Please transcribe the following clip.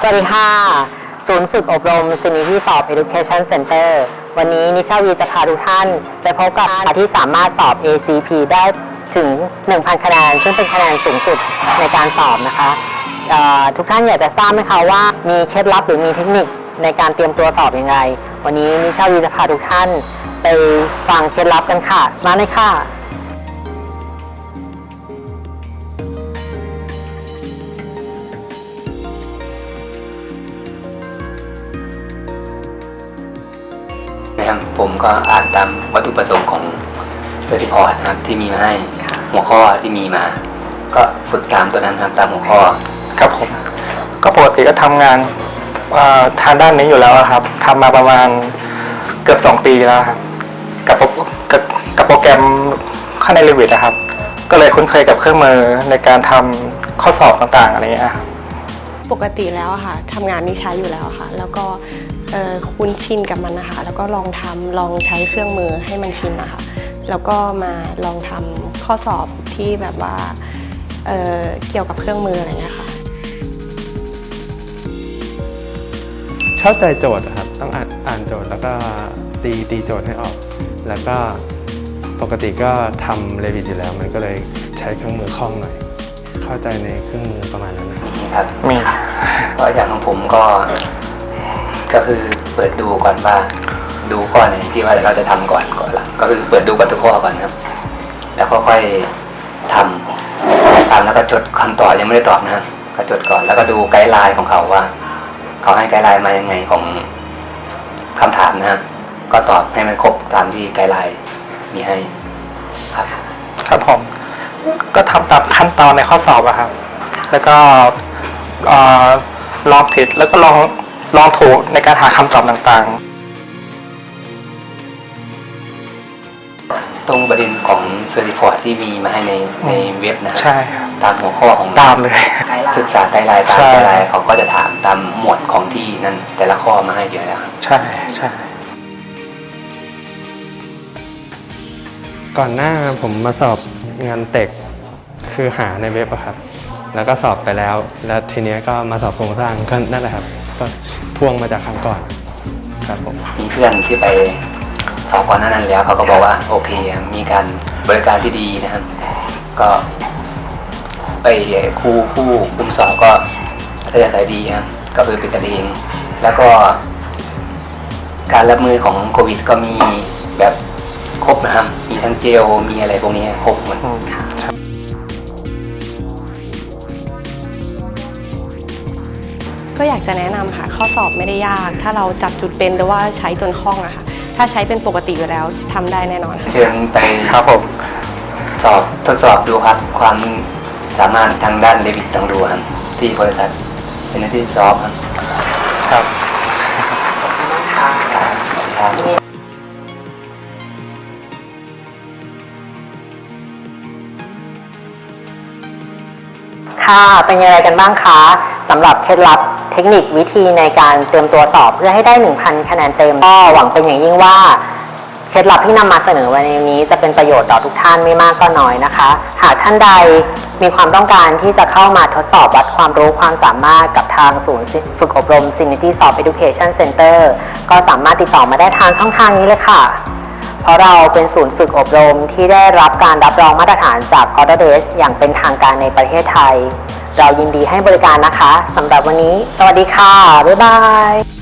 สวัสดีค่ะ ศูนย์ฝึกอบรม Sinity S อบ Education Center วันนี้นิชาวีจะพาทุกท่าน ไปพบกับท่านที่สามารถสอบ ACP ได้ถึง 1,000 คะแนน ซึ่งเป็นคะแนนสูงสุดในการสอบนะคะ ทุกท่านอยากจะทราบไหมคะว่ามีเคล็ดลับหรือมีเทคนิคในการเตรียมตัวสอบอยังไงวันนี้นิชาวีจะพาทุกท่านไปฟังเคล็ดลับกันค่ะ มาเลยค่ะ นะครับผมก็อ่านตามวัตถุประสงค์ของเซอร์ติพอร์ตนะครับที่มีมาให้หัวข้อที่มีมา ก็ฝึกตามตัวนั้นครับตามหัวข้อครับผม ก็ปกติก็ทำงานเอ่อทางด้านนี้อยู่แล้วอะครับทำมาประมาณเกือบสองปีแล้วครับกับโปรกับกับโปรแกรมข้างใน Revit นะครับ ก็เลยคุ้นเคยกับเครื่องมือในการทำข้อสอบต่างๆอะไรเงี้ยครับ ปกติแล้วอะค่ะทำงานนี่ใช้อยู่แล้วค่ะ แล้วก็เอ่อ คุ้นชินกับมันนะคะ แล้วก็ลองทำลองใช้เครื่องมือให้มันชินนะคะ แล้วก็มาลองทำข้อสอบที่แบบว่าเอ่อเกี่ยวกับเครื่องมืออะไรเงี้ยค่ะเข้าใจโจทย์อะครับต้องอ่านอ่านโจทย์แล้วก็ตีตีโจทย์ให้ออก แล้วก็ปกติก็ทำเรวิตอยู่แล้ว มันก็เลยใช้เครื่องมือคล่องหน่อย เข้าใจในเครื่องมือประมาณนั้นนะครับนี่ครับมีก็อย่างของผมก็ ก็คือเปิดดูก่อนว่าดูข้อไหนที่ว่าเราจะทำก่อนก่อนละก็คือเปิดดูก่อนทุกข้อก่อนครับ แล้วค่อยทำทำแล้วก็จดคำตอบยังไม่ได้ตอบนะครับก็จดก่อนแล้วก็ดูไกด์ไลน์ของเขาว่า เขาให้ไกด์ไลน์มายังไงของคำถามนะครับก็ตอบให้มันครบตามที่ไกด์ไลน์มีให้ครับครับผมก็ทำตามขั้นตอนในข้อสอบอะครับ แล้วก็ออลองผิดแล้วก็ลอง ลองถูกในการหาคำตอบต่างตรงประเด็นของเซอร์ติฟอร์ดที่มีมาให้ในในเว็บนะๆครับใช่ครับตามหัวข้อของตามเลย ศึกษาไกด์ไลน์ตามใช่ ไกด์ไลน์เขาก็จะถามตามหมวดของที่นั่นแต่ละข้อมาให้เยอะแล้วครับใช่ใช่ก่อนหน้าผมมาสอบงานเต็กคือหาในเว็บอะครับ แล้วก็สอบไปแล้ว แล้วทีเนี้ยก็มาสอบโครงสร้างก็นั่นแหละครับ ก็พ่วงมาจากครั้งก่อนครับผม มีเพื่อนที่ไปสอบก่อนหน้านั้นแล้วเขาก็บอกว่าโอเคมีการบริการที่ดีนะครับ ก็ไปครูผู้คุมสอบก็อัธยาศัยดีครับก็คือเป็นกันเองแล้วก็ การรับมือของโควิด ก็มีแบบครบนะครับมีทั้งเจลมีอะไรพวกนี้ครบหมด อืม ก็อยากจะแนะนำค่ะ ข้อสอบไม่ได้ยาก ถ้าเราจับจุดเป็นหรือว่าใช้จนคล่องอะค่ะ ถ้าใช้เป็นปกติอยู่แล้วทำได้แน่นอนค่ะ เชิญไปครับผมสอบทดสอบดูครับความสามารถทางด้านเลวิตลองดูครับที่บริษัทเป็นหน้าที่สอบครับครับครับค่ะ เป็นยังไงกันบ้างคะสำหรับเคล็ดลับ เทคนิควิธีในการเตรียมตัวสอบเพื่อให้ได้ 1,000 คะแนนเต็มก็หวังเป็นอย่างยิ่งว่าเคล็ดลับที่นำมาเสนอวันนี้จะเป็นประโยชน์ต่อทุกท่านไม่มากก็น้อยนะคะ หากท่านใดมีความต้องการที่จะเข้ามาทดสอบวัดความรู้ความสามารถกับทางศูนย์ฝึกอบรม Sinity Sub Education Center ก็สามารถติดต่อมาได้ทางช่องทางนี้เลยค่ะ เพราะเราเป็นศูนย์ฝึกอบรมที่ได้รับการรับรองมาตรฐานจาก a u t o d e s อย่างเป็นทางการในประเทศไทย เรายินดีให้บริการนะคะสำหรับวันนี้ สวัสดีค่ะ บ๊ายบาย